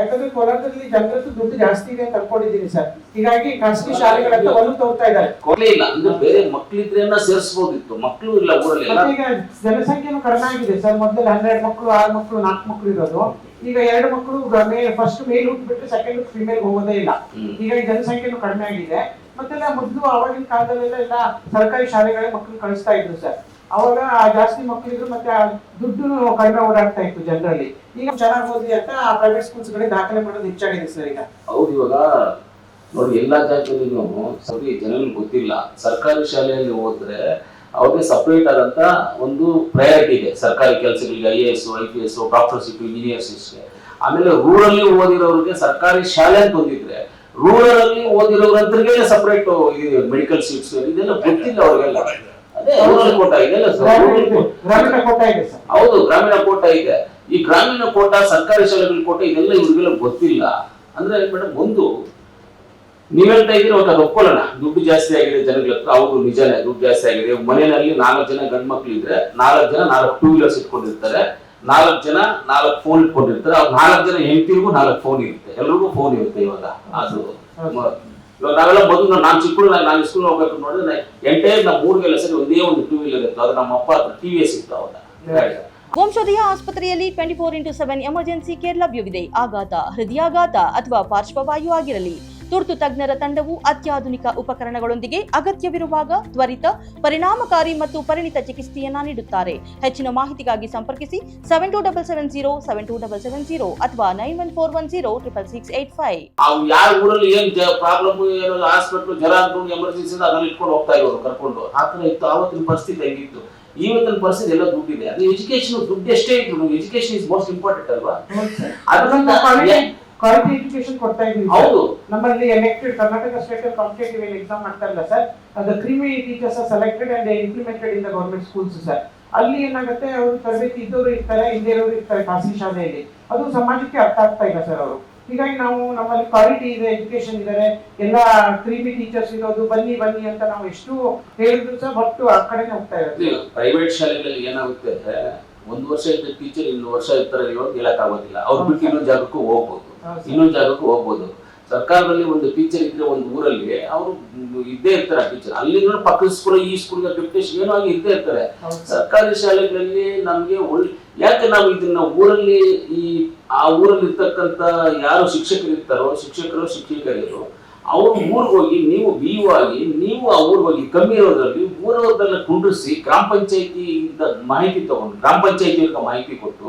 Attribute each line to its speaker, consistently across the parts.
Speaker 1: ಯಾಕಂದ್ರೆ ಕೋಲಾರದಲ್ಲಿ ಜನರದ್ದು ದುಡ್ಡು ಜಾಸ್ತಿ ಇದೆ ಅಂತ ಅನ್ಕೊಂಡಿದ್ದೀನಿ ಸರ್. ಹೀಗಾಗಿ ಖಾಸಗಿ ಶಾಲೆಗಳತ್ತ ಒಲವು ತೋರ್ತಾ ಇದ್ದಾರೆ.
Speaker 2: ಕೊಡ್ಲೇ ಇಲ್ಲ ಅಂದ್ರೆ ಬೇರೆ ಸೇರಿಸಬಹುದಿತ್ತು ಮಕ್ಳು ಇಲ್ಲ ಊರಲ್ಲಿ ಎಲ್ಲ.
Speaker 1: ಮತ್ತೆ ಈಗ ಜನಸಂಖ್ಯೆನೂ ಕಡಿಮೆ ಆಗಿದೆ ಸರ್. ಮೊದಲು ಹನ್ನೆರಡು ಮಕ್ಕಳು ಆರು ಮಕ್ಕಳು ನಾಲ್ಕು ಮಕ್ಕಳು ಇರೋದು. ಈಗ ಎರಡು ಮಕ್ಕಳು ಫಸ್ಟ್ ಮೇಲ್ ಹುಟ್ಟುಬಿಟ್ಟು ಸೆಕೆಂಡ್ ಫಿಮೇಲ್ ಹೋಗೋದೇ ಇಲ್ಲ.
Speaker 2: ಈಗ
Speaker 1: ಹೀಗಾಗಿ ಜನಸಂಖ್ಯೆನೂ ಕಡಿಮೆ ಆಗಿದೆ. ಮತ್ತೆಲ್ಲ ಮೊದಲು ಅವಾಗಿನ ಕಾಲದಲ್ಲೆಲ್ಲ ಎಲ್ಲ ಸರ್ಕಾರಿ ಶಾಲೆಗಳೇ ಮಕ್ಕಳು ಕಳಿಸ್ತಾ ಇದ್ರು ಸರ್. ಅವಾಗ ಜಾಸ್ತಿ ಮಕ್ಕಳಿದ್ರು ಮತ್ತೆ ದುಡ್ಡು ಕಡಿಮೆ ಓಡಾಡ್ತಾ ಇತ್ತು ಜನರಲ್ಲಿ. ಈಗ ಚೆನ್ನಾಗಿ ಓದಿ ಅಂತ ಪ್ರೈವೇಟ್ ಸ್ಕೂಲ್ಸ್ ಗಳಿಗೆ ದಾಖಲೆ ಮಾಡೋದು ಹೆಚ್ಚಾಗಿದೆ ಸರ್ ಈಗ.
Speaker 2: ಹೌದು, ಇವಾಗ ನೋಡಿ ಎಲ್ಲಾ ಜಾಗದಲ್ಲಿನೂ ಸರಿ ಜನರಿಗೆ ಗೊತ್ತಿಲ್ಲ. ಸರ್ಕಾರಿ ಶಾಲೆಯಲ್ಲಿ ಹೋದ್ರೆ ಅವ್ರಿಗೆ ಸಪ್ರೇಟ್ ಆದಂತ ಒಂದು ಪ್ರಯಾರಿಟಿ ಇದೆ. ಸರ್ಕಾರಿ ಕೆಲಸಗಳಿಗೆ I A S I P S doctorship ಇಂಜಿನಿಯರ್ಶಿಪ್ಗೆ ಆಮೇಲೆ ರೂರಲ್ಲಿ ಓದಿರೋರಿಗೆ ಸರ್ಕಾರಿ ಶಾಲೆ ಅಂತ ಬಂದಿದ್ರೆ ರೂರಲ್ ಅಲ್ಲಿ ಓದಿರೋರಂತರಿಗೆ ಸಪ್ರೇಟ್ ಮೆಡಿಕಲ್ ಸೀಟ್ಸ್ ಇದೆಲ್ಲ ಗೊತ್ತಿಲ್ಲ ಅವ್ರಿಗೆಲ್ಲ.
Speaker 1: ಗ್ರಾಮೀಣ ಕೋಟ ಇದೆ
Speaker 2: ಹೌದು ಗ್ರಾಮೀಣ ಕೋಟ ಇದೆ. ಈ ಗ್ರಾಮೀಣ ಕೋಟ ಸರ್ಕಾರಿ ಶಾಲೆಗಳ ಕೋಟ ಇದೆಲ್ಲ ಇವ್ರಿಗೆಲ್ಲ ಗೊತ್ತಿಲ್ಲ. ಅಂದ್ರೆ ಮೇಡಮ್ ಒಂದು ನೀವ್ ಹೇಳ್ತಾ ಇದ್ರೆ ಅವ್ರಿಗೆ ಅದು ಒಪ್ಕೊಳ್ಳೋಣ. ದುಡ್ಡು ಜಾಸ್ತಿ ಆಗಿದೆ ಜನಗಳ ಹತ್ರ ಅವರು ನಿಜನೇ ದುಡ್ಡು ಜಾಸ್ತಿ ಆಗಿದೆ. ಮನೆಯಲ್ಲಿ ನಾಲ್ಕು ಜನ ಗಂಡ್ ಮಕ್ಳು ಇದ್ರೆ ನಾಲ್ಕು ಜನ ನಾಲ್ಕು ಟೂ ವೀಲರ್ಸ್ ಇಟ್ಕೊಂಡಿರ್ತಾರೆ. ನಾಲ್ಕು ಜನ ನಾಲ್ಕು ಫೋನ್ ಇಟ್ಕೊಂಡಿರ್ತಾರೆ. ಅವ್ರು ನಾಲ್ಕು ಜನ ಹೆಂಡತಿಗೂ ನಾಲ್ಕು ಫೋನ್ ಇರುತ್ತೆ. ಎಲ್ರಿಗೂ ಫೋನ್ ಇರುತ್ತೆ ಇವಾಗ. ಅದು ಇವಾಗ ನಾವೆಲ್ಲ ಮೊದಲು ನಾನು ಚಿಕ್ಕಳು ನಾನು ಸ್ಕೂಲ್ ಹೋಗ್ಬೇಕು ನೋಡಿದ್ರೆ ಎಂಟೈರ್ ನಮ್ಮ ಮೂರ್ಗೆಲ್ಲ ಸರಿ ಒಂದೇ ಒಂದು ಟೂ ವೀಲರ್ ಇತ್ತು. ಅದು ನಮ್ಮ ಅಪ್ಪ ಹತ್ರ ಟಿ ವಿ ಎಸ್ ಇತ್ತು ಅವಾಗ. ಗಾಡಿ.
Speaker 3: ವಂಶೋದಯ ಆಸ್ಪತ್ರೆಯಲ್ಲಿ twenty four into seven emergency care ಲಭ್ಯವಿದೆ. ಆಘಾತ ಹೃದಯಾಘಾತ ಅಥವಾ ಪಾರ್ಶ್ವವಾಯು ಆಗಿರಲಿ. ತುರ್ತು ತಜ್ಞರ ತಂಡವು ಅತ್ಯಾಧುನಿಕ ಉಪಕರಣಗಳೊಂದಿಗೆ ಅಗತ್ಯವಿರುವಾಗ ತ್ವರಿತ ಪರಿಣಾಮಕಾರಿ ಮತ್ತು ಪರಿಣಿತ ಚಿಕಿತ್ಸೆಯನ್ನ ನೀಡುತ್ತಾರೆ. ಹೆಚ್ಚಿನ ಮಾಹಿತಿಗಾಗಿ ಸಂಪರ್ಕಿಸಿ seven two double seven zero seven two double seven zero ಅಥವಾ nine one four one zero triple six eight five
Speaker 2: ಯಾರ ಊರಲ್ಲಿ ಏನ್ ಪ್ರಾಬ್ಲಮ್ ಏನೋ ಹಾಸ್ಪಿಟ್ಲ್ ಜ್ವರ ಅಂದ್ಕೊಂಡು ಎಮರ್ಜೆನ್ಸಿ ಅದನ್ನ ಇಟ್ಕೊಂಡು ಹೋಗ್ತಾ ಇರೋರು ಕರ್ಕೊಂಡು. ಆ ಇತ್ತು. ಆವತ್ತಿನ ಪರಿಸ್ಥಿತಿ ಹೆಂಗಿತ್ತು? ಇವತ್ತಿನ ಪರಿಸ್ಥಿತಿ ಎಲ್ಲ ದುಡ್ಡಿದೆ. ಅದು ಎಜುಕೇಶನ್ ದುಡ್ಡು ಎಷ್ಟೇ ಇದ್ರು ಎಜುಕೇಶನ್ ಇಸ್ ಮೋಸ್ಟ್ ಇಂಪಾರ್ಟೆಂಟ್ ಅಲ್ವಾ? ಅದರಿಂದ
Speaker 1: ಕ್ವಾಲಿಟಿ ಎಜುಕೇಶನ್ ಕೊಡ್ತಾ ಇದೀವಿ sir.
Speaker 2: ಹೌದು.
Speaker 1: ನಮ್ಮಲ್ಲಿ elected Karnataka state competitive exam ಮಾಡ್ತಾರಲ್ಲ ಸರ್. ಅದು creamy teachers selected and implemented in the government schools sir. ಅಲ್ಲಿ ಏನಾಗುತ್ತೆ ಅವರು ತರಬೇತಿ ಇದ್ದವರು ಇರ್ತಾರೆ ಹಿಂದೆ ಇರೋರು ಇರ್ತಾರೆ ಖಾಸಗಿ ಶಾಲೆಯಲ್ಲಿ. ಅದು ಸಮಾಜಕ್ಕೆ ಅರ್ಥ ಆಗ್ತಾ ಇಲ್ಲ ಸರ್ ಅವರು. ಹೀಗಾಗಿ ನಾವು ನಮ್ಮಲ್ಲಿ ಕ್ವಾಲಿಟಿ ಇದೆ ಎಜುಕೇಶನ್ ಇದ್ದಾರೆ ಎಲ್ಲ ಕ್ರಿಮಿ ಟೀಚರ್ಸ್ ಇರೋದು ಬನ್ನಿ ಬನ್ನಿ ಅಂತ ನಾವು ಎಷ್ಟು ಹೇಳಿದ್ರು ಸಹ ಬಟ್ ಆ ಕಡೆನೇ ಹೋಗ್ತಾ ಇರೋದು.
Speaker 2: ಪ್ರೈವೇಟ್ ಶಾಲೆಗಳಲ್ಲಿ ಏನಾಗುತ್ತೆ ಒಂದು ವರ್ಷ ಇದ್ದ ಟೀಚರ್ ಇನ್ನೊಂದು ವರ್ಷ ಇರ್ತಾರೆ ಇವಾಗ ಹೇಳಕ್ಕಾಗೋದಿಲ್ಲ ಅವ್ರು ಬಿಟ್ಟು ಇನ್ನೊಂದು ಜಾಗಕ್ಕೂ ಹೋಗ್ಬೋದು. ಇನ್ನೊಂದು ಜಾಗಕ್ಕೂ ಹೋಗ್ಬೋದು. ಸರ್ಕಾರದಲ್ಲಿ ಒಂದು ಟೀಚರ್ ಇದ್ರೆ ಒಂದು ಊರಲ್ಲಿ ಅವರು ಇದ್ದೇ ಇರ್ತಾರೆ ಟೀಚರ್ ಅಲ್ಲಿ ಪಕ್ಕದ ಸ್ಕೂಲ್ ಈ ಸ್ಕೂಲ್ ಡಿಪ್ಟೇಷನ್ ಏನೋ ಆಗಿ ಇದ್ದೇ ಇರ್ತಾರೆ. ಸರ್ಕಾರಿ ಶಾಲೆಗಳಲ್ಲಿ ನಮ್ಗೆ ಒಳ್ಳೆ ಯಾಕೆ ನಾವು ಇದನ್ನ ಊರಲ್ಲಿ ಈ ಆ ಊರಲ್ಲಿ ಇರ್ತಕ್ಕಂತ ಯಾರು ಶಿಕ್ಷಕರು ಇರ್ತಾರೋ ಶಿಕ್ಷಕರು ಶಿಕ್ಷಕಿಯರು ಅವ್ರ ಊರಿಗೆ ಹೋಗಿ, ನೀವು ಬಿ ಆಗಿ, ನೀವು ಆ ಊರಿಗೆ ಹೋಗಿ ಕಮ್ಮಿ ಇರೋದ್ರಲ್ಲಿ ಊರವ್ರನ್ನೆಲ್ಲ ಕುಂಡ್ರಿಸಿ ಗ್ರಾಮ ಪಂಚಾಯತಿಯಿಂದ ಮಾಹಿತಿ ತಗೊಂಡು, ಗ್ರಾಮ ಪಂಚಾಯತಿಯವ್ರಿಗೆ ಮಾಹಿತಿ ಕೊಟ್ಟು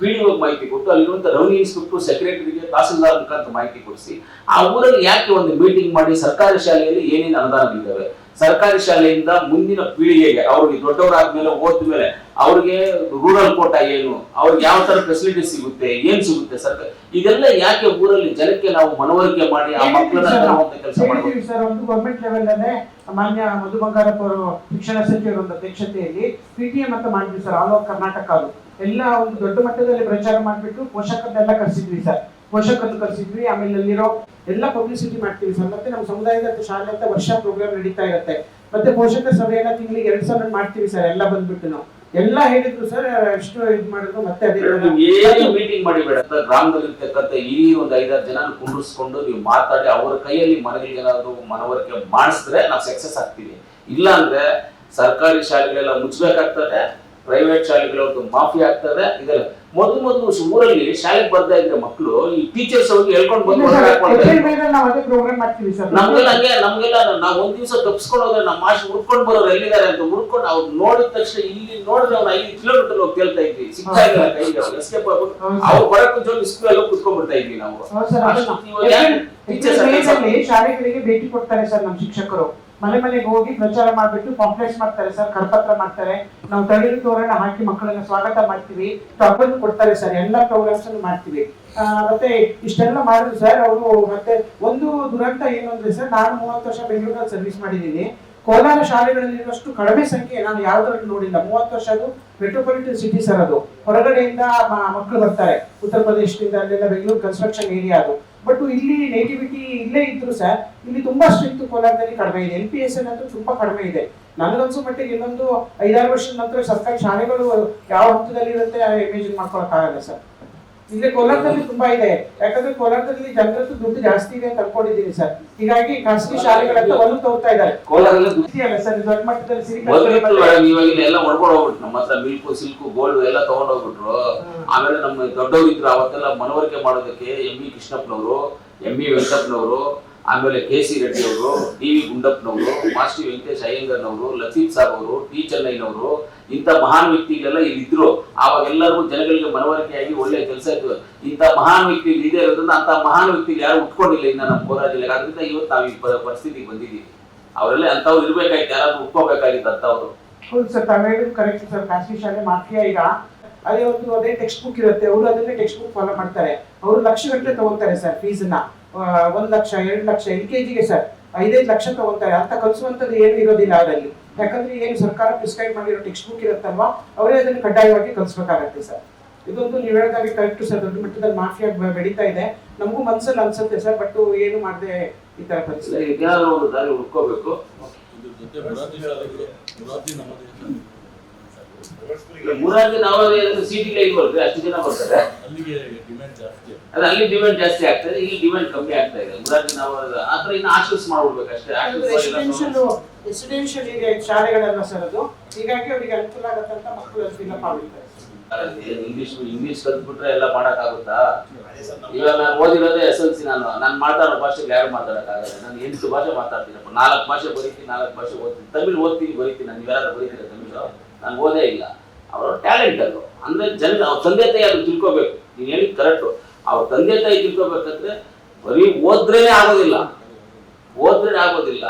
Speaker 2: ಪಿ ಡಿ ಮಾಹಿತಿ ಕೊಟ್ಟು ಅಲ್ಲಿರುವಂಥ ರೆವಿನ್ಯೂ ಇನ್ಸ್ಪೆಕ್ಟರ್ ಸೆಕ್ರೆಟರಿಗೆ ತಹಸೀಲ್ದಾರ್ ಮುಖಾಂತರ ಮಾಹಿತಿ ಕೊಡಿಸಿ, ಆ ಊರಲ್ಲಿ ಯಾಕೆ ಒಂದು ಮೀಟಿಂಗ್ ಮಾಡಿ ಸರ್ಕಾರಿ ಶಾಲೆಯಲ್ಲಿ ಏನೇನು ಅನುದಾನಗಳಿದ್ದಾವೆ? ಸರ್ಕಾರಿ ಶಾಲೆಯಿಂದ ಮುಂದಿನ ಪೀಳಿಗೆಗೆ ಅವ್ರಿಗೆ ದೊಡ್ಡವರಾದ್ಮೇಲೆ ಓದ್ ಮೇಲೆ ಅವ್ರಿಗೆ ರೂರಲ್ ಕೋಟ ಏನು ಅವ್ರಿಗೆ ಯಾವ ತರ ಫೆಸಿಲಿಟಿ ಸಿಗುತ್ತೆ ಏನ್ ಸಿಗುತ್ತೆ ಸರ್ಕಾರ ಇದೆಲ್ಲ ಯಾಕೆ ಊರಲ್ಲಿ ಜನಕ್ಕೆ ನಾವು ಮನವರಿಕೆ ಮಾಡಿ ಆ ಮಕ್ಕಳನ್ನ ಕೆಲಸ ಮಾಡಬೇಕು?
Speaker 1: ಸರ್? ಒಂದು ಗೌರ್ಮೆಂಟ್ ಲೆವೆಲ್ ಅಲ್ಲೇ ಮಾನ್ಯ ಮಧು ಬಂಗಾರಪ್ಪ ಅವರು ಶಿಕ್ಷಣ ಸಚಿವರ ಒಂದು ಅಧ್ಯಕ್ಷತೆಯಲ್ಲಿ ಪಿಟಿಎಂ ಅಂತ ಮಾಡಿದ್ವಿ ಸರ್ ಆಲ್ ಓವರ್ ಕರ್ನಾಟಕ ಅವರು. ಎಲ್ಲ ಒಂದು ದೊಡ್ಡ ಮಟ್ಟದಲ್ಲಿ ಪ್ರಚಾರ ಮಾಡಿಬಿಟ್ಟು ಪೋಷಕರನ್ನೆಲ್ಲ ಕರೆಸಿದ್ವಿ ಸರ್. ಪೋಷಕರನ್ನು ಕರೆಸಿದ್ವಿ ಆಮೇಲೆ ಅಲ್ಲಿರೋ ಎಲ್ಲ ಪಬ್ಲಿಸಿಟಿ ಮಾಡ್ತೀವಿ ಸರ್. ಮತ್ತೆ ನಮ್ಮ ಸಮುದಾಯದ ಶಾಲೆ ಅಂತ ವರ್ಷ ಪ್ರೋಗ್ರಾಮ್ ನಡೀತಾ ಇರುತ್ತೆ. ಮತ್ತೆ ಪೋಷಕರ ಸಭೆಯನ್ನ ತಿಂಗಳಿಗೆ ಎರಡ್ ಸಾವಿರ ಮಾಡ್ತೀವಿ ಸರ್. ಎಲ್ಲ ಬಂದ್ಬಿಟ್ಟು ನಾವು. ಎಲ್ಲ ಹೇಳಿದ್ರು ಸರ್ ಎಷ್ಟು ಇದು ಮಾಡಿದ್ರು ಮತ್ತೆ ಅದೇ
Speaker 2: ಏನು ಮೀಟಿಂಗ್ ಮಾಡಿಬೇಡ ಗ್ರಾಮದಲ್ಲಿ ಇರ್ತಕ್ಕಂಥ ಈ ಒಂದು ಐದಾರು ಜನ ಕುಂಡಿಸ್ಕೊಂಡು ನೀವು ಮಾತಾಡಿ ಅವರ ಕೈಯಲ್ಲಿ ಮನವಿ ಏನಾದ್ರು ಮನವರಿಕೆ ಮಾಡಿಸಿದ್ರೆ ನಾವು ಸಕ್ಸಸ್ ಆಗ್ತೀವಿ. ಇಲ್ಲ ಅಂದ್ರೆ ಸರ್ಕಾರಿ ಶಾಲೆಗಳೆಲ್ಲ ಮುಚ್ಚಬೇಕಾಗ್ತದೆ ಪ್ರೈವೇಟ್ ಶಾಲೆಗಳವ್ರದ್ದು ಮಾಫಿ ಆಗ್ತದೆ ಇದೆಲ್ಲ. ಮೊದಲು ಮೊದಲು ಊರಲ್ಲಿ ಶಾಲೆಗೆ ಬರ್ತಾ ಇದ್ರೆ ಮಕ್ಕಳು ಈ ಟೀಚರ್ಸ್ ಅವ್ರಿಗೆ ಹೇಳ್ಕೊಂಡು ಬಂದು ನಮ್ಗೆಲ್ಲ ಹಂಗೆ ನಮ್ಗೆಲ್ಲ ನಾವು ಒಂದ್ ದಿವಸ ತಪ್ಪಿಸ್ಕೊಂಡು ಹೋದ್ರೆ ನಮ್ಮ ಮಾಸ್ಟರ್ ಹುಡ್ಕೊಂಡು ಬರೋರು ಎಲ್ಲಿದ್ದಾರೆ ಅಂತ ಹುಡ್ಕೊಂಡು ಅವ್ರು ನೋಡಿದ ತಕ್ಷಣ ಇಲ್ಲಿ ನೋಡಿದ್ರೆ ಅವ್ರು ಐದು ಕಿಲೋಮೀಟರ್ ಹೋಗಿ ಕೇಳ್ತಾ ಇದ್ವಿ. ಸಿಗ್ತಾ ಇಲ್ಲ ಕೈಗೆ ಅವ್ರು ಎಸ್ಕೇಪ್ ಆಗ್ಬಿಟ್ಟು ಅವ್ರು ಸ್ಕೂಲ್ ಅಲ್ಲಿ ಕುತ್ಕೊಂಡ್ ಬಿಡ್ತಾ ಇದ್ವಿ ನಾವು. ಟೀಚರ್ಸ್
Speaker 1: ಶಾಲೆಗಳಿಗೆ ಭೇಟಿ ಕೊಡ್ತಾರೆ ಸರ್ ನಮ್ಮ ಶಿಕ್ಷಕರು? ಮನೆ ಮನೆಗೆ ಹೋಗಿ ಪ್ರಚಾರ ಮಾಡ್ಬಿಟ್ಟು ಕಾಂಪ್ಲೆಕ್ಸ್ ಮಾಡ್ತಾರೆ ಸರ್ ಕರಪತ್ರ ಮಾಡ್ತಾರೆ. ನಾವು ತಳಿರು ತೋರಣ ಹಾಕಿ ಮಕ್ಕಳನ್ನ ಸ್ವಾಗತ ಮಾಡ್ತೀವಿ. ಪ್ರಬಂಧ ಕೊಡ್ತಾರೆ ಸರ್ ಎಲ್ಲ ಪ್ರೋಗ್ರಾಮ್ಸ್ ಅನ್ನು ಮಾಡ್ತೀವಿ. ಮತ್ತೆ ಇಷ್ಟೆಲ್ಲ ಮಾಡಿದ್ರು ಸರ್ ಅವರು ಮತ್ತೆ ಒಂದು ದುರಂತ ಏನು ಅಂದ್ರೆ ಸರ್ ನಾನು ಮೂವತ್ತು ವರ್ಷ ಬೆಂಗಳೂರಲ್ಲಿ ಸರ್ವಿಸ್ ಮಾಡಿದ್ದೀನಿ. ಕೋಲಾರ ಶಾಲೆಗಳಲ್ಲಿ ಇರುವಷ್ಟು ಕಡಿಮೆ ಸಂಖ್ಯೆ ನಾನು ಯಾವ್ದ್ರಲ್ಲಿ ನೋಡಿಲ್ಲ. ಮೂವತ್ತು ವರ್ಷ ಅದು ಮೆಟ್ರೋಪಾಲಿಟನ್ ಸಿಟಿ ಸರ್ ಅದು. ಹೊರಗಡೆಯಿಂದ ಮಕ್ಕಳು ಬರ್ತಾರೆ. ಉತ್ತರ ಪ್ರದೇಶದಿಂದ ಅಲ್ಲೆಲ್ಲ ಬೆಂಗಳೂರು ಕನ್ಸ್ಟ್ರಕ್ಷನ್ ಏರಿಯಾ ಅದು. ಬಟ್ ಇಲ್ಲಿ ನೇಟಿವಿಟಿ ಇಲ್ಲೇ ಇದ್ರು ಸರ್ ಇಲ್ಲಿ ತುಂಬಾ ಸ್ಟ್ರಿಕ್ಟ್ ಕೋಲಾರದಲ್ಲಿ ಕಡಿಮೆ ಇದೆ. ಎಲ್ ಪಿ ಎಸ್ ಎನ್ ಅಂತೂ ತುಂಬಾ ಕಡಿಮೆ ಇದೆ. ನನಗನ್ಸೋ ಮಟ್ಟಿಗೆ ಇನ್ನೊಂದು ಐದಾರು ವರ್ಷದ ನಂತರ ಸರ್ಕಾರಿ ಶಾಲೆಗಳು ಯಾವ ಹಂತದಲ್ಲಿ ಇರುತ್ತೆ ಇಮೇಜಿನ್ ಮಾಡ್ಕೊಳಕ್ ಆಗಲ್ಲ ಸರ್ ಇಲ್ಲಿ ಕೋಲಾರದಲ್ಲಿ ತುಂಬಾ ಇದೆ. ಯಾಕಂದ್ರೆ ಕೋಲಾರದಲ್ಲಿ ಜನರದ್ದು ದುಡ್ಡು ಜಾಸ್ತಿ ಇದೆ ಅಂತ ಅನ್ಕೊಂಡಿದ್ದೀನಿ ಸರ್. ಹೀಗಾಗಿ ಖಾಸಗಿ ಶಾಲೆಗಳತ್ತ ಒಲವು ತಗೋತಾ ಇದ್ದಾರೆ.
Speaker 2: ಕೋಲಾರಲ್ಲಿ ದುಡ್ಡು
Speaker 1: ಇದೆಯಲ್ಲ ಸರ್ ದೊಡ್ಡ ಮಟ್ಟದಲ್ಲಿ ಸಿರಿ
Speaker 2: ಇವಾಗ ಎಲ್ಲ ಹೊಡ್ಕೊಂಡು ಹೋಗ್ಬಿಟ್ಟು ನಮ್ಮ ಹತ್ರ ಮಿಲ್ಕು ಸಿಲ್ಕು ಗೋಲ್ಡ್ ಎಲ್ಲ ತಗೊಂಡ್ ಹೋಗ್ಬಿಟ್ರು. ಆಮೇಲೆ ನಮ್ಮ ದೊಡ್ಡವರು ಇದ್ರು ಅವತ್ತೆಲ್ಲ ಮನವರಿಕೆ ಮಾಡೋದಕ್ಕೆ ಎಂ ಬಿ ಕೃಷ್ಣಪ್ಪನವರು ಎಂ ವಿ ವೆಂಕಟಪ್ಪನವರು ಆಮೇಲೆ ಕೆ ಸಿ ರೆಡ್ಡಿ ಅವರು ಡಿ ವಿ ಗುಂಡಪ್ಪನವರು, ಮಾಸ್ಟಿ ವೆಂಕಟೇಶ್ ಅಯ್ಯಂಗರ್ನವರು, ಲತೀಫ್ ಸಾಬ್ ಅವರು, ಟಿ ಚೆನ್ನೈನವರು ಇಂಥ ಮಹಾನ್ ವ್ಯಕ್ತಿಗಳೆಲ್ಲ ಇಲ್ಲಿ ಇದ್ರು ಆವಾಗ ಎಲ್ಲರಿಗೂ ಜನಗಳಿಗೆ ಮನವರಿಕೆಯಾಗಿ ಒಳ್ಳೆ ಕೆಲಸ ಇತ್ತು. ಇಂಥ ಮಹಾನ್ ವ್ಯಕ್ತಿ ಇದೇ ಇರೋದ್ರಿಂದ ಅಂತ ಮಹಾನ್ ವ್ಯಕ್ತಿಗಳು ಯಾರು ಉಟ್ಕೊಂಡಿಲ್ಲ ಇನ್ನ ನಮ್ಮ ಕೋಲಾರ ಜಿಲ್ಲೆಗೆ. ಅದರಿಂದ ಇವತ್ತು ನಾವು ಈ ಪರಿಸ್ಥಿತಿಗೆ ಬಂದಿದ್ದೀವಿ. ಅವರೆಲ್ಲ ಅಂಥವ್ರು ಇರಬೇಕಾಯ್ತು, ಯಾರಾದ್ರೂ ಉಟ್ಕೋಬೇಕಾಗಿತ್ತು ಅಂಥವ್ರು.
Speaker 1: ಹೌದು ಸರ್ ತಾವು ಕರೆಕ್ಟ್ ಸರ್. ಖಾಸಗಿ ಶಾಲೆ ಮಾಫಿಯಾ ಈಗ ಅದೇ ಒಂದು ಅದೇ ಟೆಕ್ಸ್ಟ್ ಬುಕ್ ಇರುತ್ತೆ. ಅವರು ಅದನ್ನೇ ಟೆಕ್ಸ್ಟ್ ಬುಕ್ ಫಾಲೋ ಮಾಡ್ತಾರೆ. ಅವರು ಲಕ್ಷ ಗಟ್ಟಲೆ ತಗೋತಾರೆ ಸರ್ ಫೀಸನ್ನ ಒಂದು ಲಕ್ಷ ಎರಡು ಲಕ್ಷ ಎಲ್ ಕೆ ಜಿಗೆ ಸರ್ ಐದೈದು ಲಕ್ಷ ತಗೋತಾರೆ ಅಂತ ಕಲಿಸುವಂಥದ್ದು ಏನು ಇರೋದಿಲ್ಲ ಅದರಲ್ಲಿ. ಯಾಕಂದ್ರೆ ಏನು ಸರ್ಕಾರ ಪ್ರಿಸ್ಕ್ರೈಬ್ ಮಾಡಿರೋ ಟೆಕ್ಸ್ಟ್ ಬುಕ್ ಇರುತ್ತಲ್ವಾ ಅವರೇ ಅದನ್ನು ಕಡ್ಡಾಯವಾಗಿ ಕಲಿಸ್ಬೇಕಾಗತ್ತೆ ಸರ್ ಇದೊಂದು ನೀವು ಹೇಳಿದಾಗೆ ಕರೆಕ್ಟ್ ಸರ್ ದೊಡ್ಡ ಮಟ್ಟದಲ್ಲಿ ಮಾಫಿಯಾ ಬೆಳೀತಾ ಇದೆ. ನಮಗೂ ಮನಸ್ಸಲ್ಲಿ ಅನ್ಸುತ್ತೆ ಸರ್ ಬಟ್ ಏನು ಮಾಡದೆ ಈ ತರ ಪರಿಸ್ಥಿತಿ.
Speaker 2: ಏನಾದ್ರು ಒಂದು ದಾರಿ ಹುಡ್ಕೋಬೇಕು.
Speaker 4: ಇದ್ರ ಜೊತೆ
Speaker 2: ಸೀಟಿಗೆ ಇಲ್ವಲ್ರಿ ಅಷ್ಟು ಜನ ಬರ್ತಾರೆ ಅದು ಅಲ್ಲಿ ಡಿಮ್ಯಾಂಡ್ ಜಾಸ್ತಿ ಆಗ್ತದೆ ಇಲ್ಲಿ ಡಿಮ್ಯಾಂಡ್ ಕಮ್ಮಿ ಆಗ್ತಾ ಇದೆ. ಮುರಾದಿ ನವೋದಯ ಆದ್ರೆ ಇನ್ನು ಆಶ್ರಸ್ ಮಾಡ್ಬಿಡ್ಬೇಕು ಅಷ್ಟೇ.
Speaker 1: ರೆಸಿಡೆನ್ಷಿಯಲ್ ಏರಿಯಾ ಶಾಲೆಗಳಲ್ಲ ಸರ್ ಅದು. ಹೀಗಾಗಿ ಅವರಿಗೆ ಅನುಕೂಲ ಆಗತ್ತಂತ ಮಕ್ಕಳು ಫಿಲಪ್ ಆಗಿರ್ತಾರೆ
Speaker 2: ಇಂಗ್ಲಿಷ್ ಇಂಗ್ಲಿಷ್ ಕಲ್ತ್ಬಿಟ್ರೆ ಎಲ್ಲ ಮಾಡಕ್ಕಾಗುತ್ತಾ ಇವಾಗ ನಾನು ಓದಿರೋದೇ ಎಸ್ ಎಲ್ ಸಿ ನಾನು. ನಾನು ಮಾತಾಡೋ ಭಾಷೆಗೆ ಯಾರು ಮಾತಾಡಕ್ಕಾಗಲ್ಲ. ನಾನು ಎಂಟು ಭಾಷೆ ಮಾತಾಡ್ತೀನಪ್ಪ. ನಾಲ್ಕು ಭಾಷೆ ಬರೀತೀನಿ ನಾಲ್ಕು ಭಾಷೆ ಓದ್ತೀನಿ. ತಮಿಳು ಓದ್ತೀನಿ ಬರೀತೀನಿ. ನಾನು ಯಾರಾದ್ರೂ ಬರೀತೀನಿ ತಮಿಳು. ನಾನು ಓದೇ ಇಲ್ಲ. ಅವರ ಟ್ಯಾಲೆಂಟ್ ಅದು. ಅಂದ್ರೆ ಜನ ಅವ್ರ ತಂದೆ ತಾಯಿ ಅದು ತಿಳ್ಕೊಬೇಕು. ನೀನು ಹೇಳಿ ಕರೆಕ್ಟು ಅವ್ರ ತಂದೆ ತಾಯಿ ತಿಳ್ಕೊಬೇಕಂದ್ರೆ ಬರೀ ಓದ್ರೇನೆ ಆಗೋದಿಲ್ಲ. ಓದ್ರೇನೆ ಆಗೋದಿಲ್ಲ.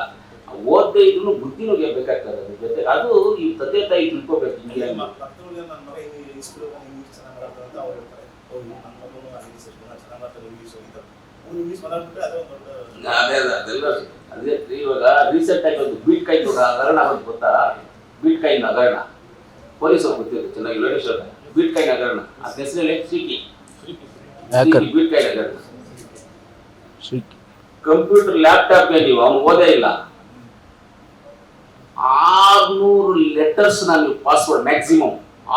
Speaker 2: ಓದ್ದೆ ಇದ್ರು ಬುದ್ಧಿನೂ ಬೇಕಾಗ್ತದೆ ಅದ್ರ ಜೊತೆ. ಅದು ಈ ತಂದೆ ತಾಯಿ ತಿಳ್ಕೊಬೇಕು.
Speaker 5: ಅದೇ
Speaker 2: ಅದೇ ಅದೇ ಅದೆಲ್ಲ ಅದೇ. ಇವಾಗ ರೀಸೆಂಟ್ ಆಗಿ ಒಂದು ಬೀಟ್ ಕೈ ಹಗರಣ ಬಂದು ಗೊತ್ತಾ? ಬೀಟ್ ಕೈ ಹಗರಣ ಹೋಗ್ಬಿಟ್ಟಿದ್ರು ಚೆನ್ನಾಗಿ. ಲೇಟೆಸ್ಟ್ ಬೀಟ್ ಕೈ ಹಗರಣ ಆ ಹೆಸರಲ್ಲಿ ಸಿಟಿ ಬೀಟ್ ಕೈ ಹಗರಣ ಕಂಪ್ಯೂಟರ್ ಲ್ಯಾಪ್ಟಾಪ್ ನೀವು ಅವನು ಓದೇ ಇಲ್ಲ. ಆರ್ನೂರು ಲೆಟರ್ಸ್ ನೀವು ಪಾಸ್ವರ್ಡ್ ಮ್ಯಾಕ್ಸಿಮಮ್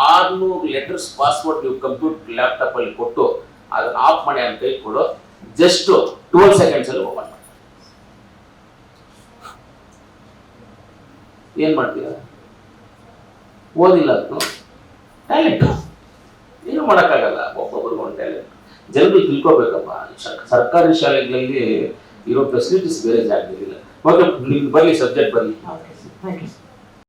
Speaker 2: ಆರ್ನೂರು ಲೆಟರ್ಸ್ ಪಾಸ್ವರ್ಡ್ ನೀವು ಕಂಪ್ಯೂಟರ್ ಲ್ಯಾಪ್ಟಾಪ್ ಅಲ್ಲಿ ಕೊಟ್ಟು ಅದನ್ನ ಆಫ್ ಮಾಡಿ ಅಂತ ಕೈ ಕೊಡು ಜಸ್ಟ್ ಟ್ವೆಲ್ ಸೆಕೆಂಡ್ಸ್ ಅಲ್ಲಿ ಓಪನ್ ಮಾಡಿ. ಏನ್ ಮಾಡ್ತೀರಾ ಓದಿಲ್ಲ ಅದನ್ನು ಟ್ಯಾಲೆಂಟ್ ಏನು ಮಾಡೋಕ್ಕಾಗಲ್ಲ. ಒಬ್ಬೊಬ್ಬರು ಒಂದು ಟ್ಯಾಲೆಂಟ್ ಜನರು ತಿಳ್ಕೊಬೇಕಪ್ಪ. ಸರ್ಕಾರಿ ಶಾಲೆಗಳಲ್ಲಿ ಇರೋ ಫೆಸಿಲಿಟೀಸ್ ಬೇರೆ ಜಾಗದಲ್ಲಿಲ್ಲ ಓಕೆ ಬರಲಿ ಸಬ್ಜೆಕ್ಟ್ ಬರಲಿ